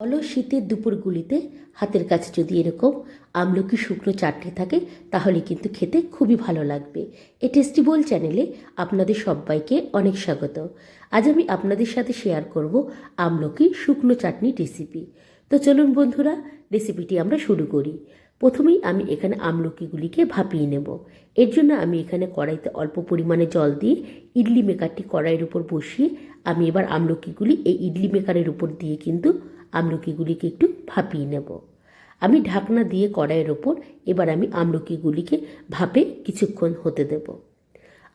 অলস শীতের দুপুরগুলিতে হাতের কাছে যদি এরকম আমলকি শুকনো চাটনি থাকে, তাহলে কিন্তু খেতে খুবই ভালো লাগবে। এই টেস্টিবল চ্যানেলে আপনাদের সবাইকে অনেক স্বাগত। আজ আমি আপনাদের সাথে শেয়ার করব আমলকি শুকনো চাটনি রেসিপি তো চলুন বন্ধুরা রেসিপিটি আমরা শুরু করি। প্রথমেই আমি এখানে আমলকিগুলিকে ভাপিয়ে নেব। এর জন্য আমি এখানে কড়াইতে অল্প পরিমাণে জল দিয়ে ইডলি মেকারটি কড়াইয়ের উপর বসিয়ে আমি এবার আমলকিগুলি এই ইডলি মেকারের উপর দিয়ে কিন্তু আমলকিগুলিকে একটু ভাপিয়ে নেব। আমি ঢাকনা দিয়ে কড়াইয়ের ওপর এবার আমি আমলকিগুলিকে ভাপে কিছুক্ষণ হতে দেব।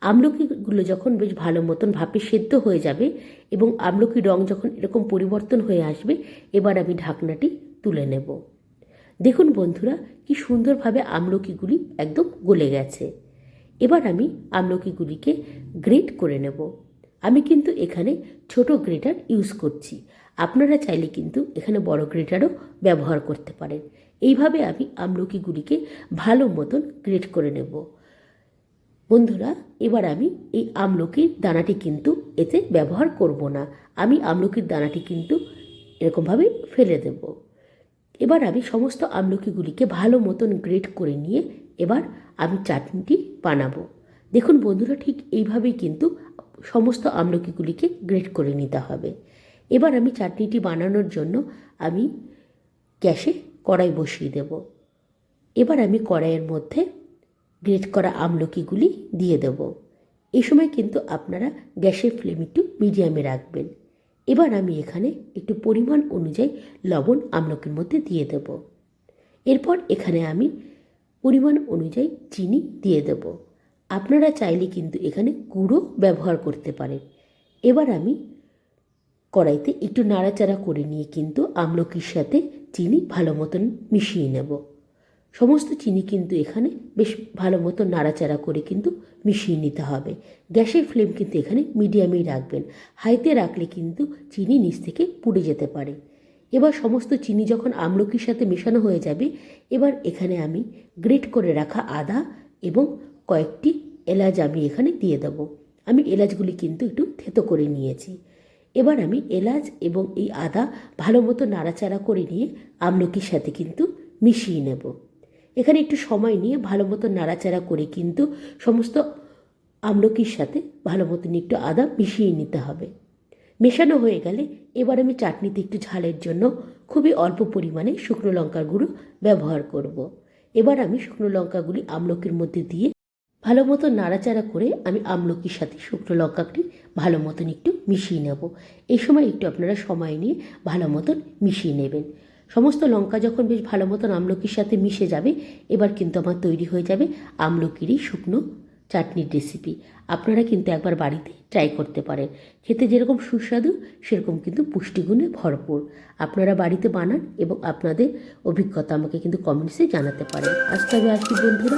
আমলকিগুলো যখন বেশ ভালো মতন ভাপে সেদ্ধ হয়ে যাবে এবং আমলকির রং যখন এরকম পরিবর্তন হয়ে আসবে, এবার আমি ঢাকনাটি তুলে নেব। দেখুন বন্ধুরা, কি সুন্দরভাবে আমলকিগুলি একদম গলে গেছে। এবার আমি আমলকিগুলিকে গ্রেট করে নেব। আমি কিন্তু এখানে ছোট গ্রেটার ইউজ করছি। আপনারা চাইলে কিন্তু এখানে বড় গ্রেটারও ব্যবহার করতে পারেন। এইভাবে আমি আমলকিগুলিকে ভালো মতন গ্রেট করে নেব। বন্ধুরা, এবার আমি এই আমলকির দানাটি কিন্তু এতে ব্যবহার করব না। আমি আমলকির দানাটি কিন্তু এরকমভাবে ফেলে দেব। এবার আমি সমস্ত আমলকিগুলিকে ভালো মতন গ্রেট করে নিয়ে এবার আমি চাটনিটি বানাবো। দেখুন বন্ধুরা, ঠিক এইভাবেই কিন্তু সমস্ত আমলকিগুলিকে গ্রেট করে নিতে হবে। এবার আমি চাটনিটি বানানোর জন্য আমি গ্যাসে কড়াই বসিয়ে দেব। এবার আমি কড়াইয়ের মধ্যে গ্রেট করা আমলকিগুলি দিয়ে দেব। এ সময় কিন্তু আপনারা গ্যাসের ফ্লেম একটু মিডিয়ামে রাখবেন। এবার আমি এখানে একটু পরিমাণ অনুযায়ী লবণ আমলকির মধ্যে দিয়ে দেব। এরপর এখানে আমি পরিমাণ অনুযায়ী চিনি দিয়ে দেব। আপনারা চাইলে কিন্তু এখানে গুঁড়ো ব্যবহার করতে পারেন। এবার আমি কড়াইতে একটু নাড়াচাড়া করে নিয়ে কিন্তু আমলকির সাথে চিনি ভালো মতন মিশিয়ে নেব। সমস্ত চিনি কিন্তু এখানে বেশ ভালো মতো নাড়াচাড়া করে কিন্তু মিশিয়ে নিতে হবে। গ্যাসের ফ্লেম কিন্তু এখানে মিডিয়ামেই রাখবেন। হাইতে রাখলে কিন্তু চিনি নিচ থেকে পুড়ে যেতে পারে। এবার সমস্ত চিনি যখন আমলকির সাথে মেশানো হয়ে যাবে, এবার এখানে আমি গ্রেট করে রাখা আদা এবং কয়েকটি এলাচ আমি এখানে দিয়ে দেব। আমি এলাচগুলি কিন্তু একটু থেতো করে নিয়েছি। এবার আমি এলাচ এবং এই আদা ভালো মতো নাড়াচাড়া করে নিয়ে আমলকির সাথে কিন্তু মিশিয়ে নেব এখানে একটু সময় নিয়ে ভালো মতো নাড়াচাড়া করে কিন্তু সমস্ত আমলকির সাথে ভালো মতন একটু আদা মিশিয়ে নিতে হবে মেশানো হয়ে গেলে এবার আমি চাটনিতে একটু ঝালের জন্য খুবই অল্প পরিমাণে শুকনো লঙ্কার গুঁড়ো ব্যবহার করব। এবার আমি শুকনো লঙ্কাগুলি আমলকির মধ্যে দিয়ে ভালো মতো নাড়াচাড়া করে আমি আমলকির সাথে শুকনো লঙ্কাটি ভালো মতন একটু মিশিয়ে নেব। এই সময় একটু আপনারা সময় নিয়ে ভালো মতন মিশিয়ে নেবেন। সমস্ত লঙ্কা যখন বেশ ভালো মতন আমলকির সাথে মিশে যাবে, এবার কিন্তু আমার তৈরি হয়ে যাবে আমলকিরই শুকনো চাটনির রেসিপি আপনারা কিন্তু একবার বাড়িতে ট্রাই করতে পারেন। খেতে যেরকম সুস্বাদু, সেরকম কিন্তু পুষ্টিগুণে ভরপুর। আপনারা বাড়িতে বানান এবং আপনাদের অভিজ্ঞতা আমাকে কিন্তু কমেন্টসে জানাতে পারেন। আজ তবে আসি বন্ধুরা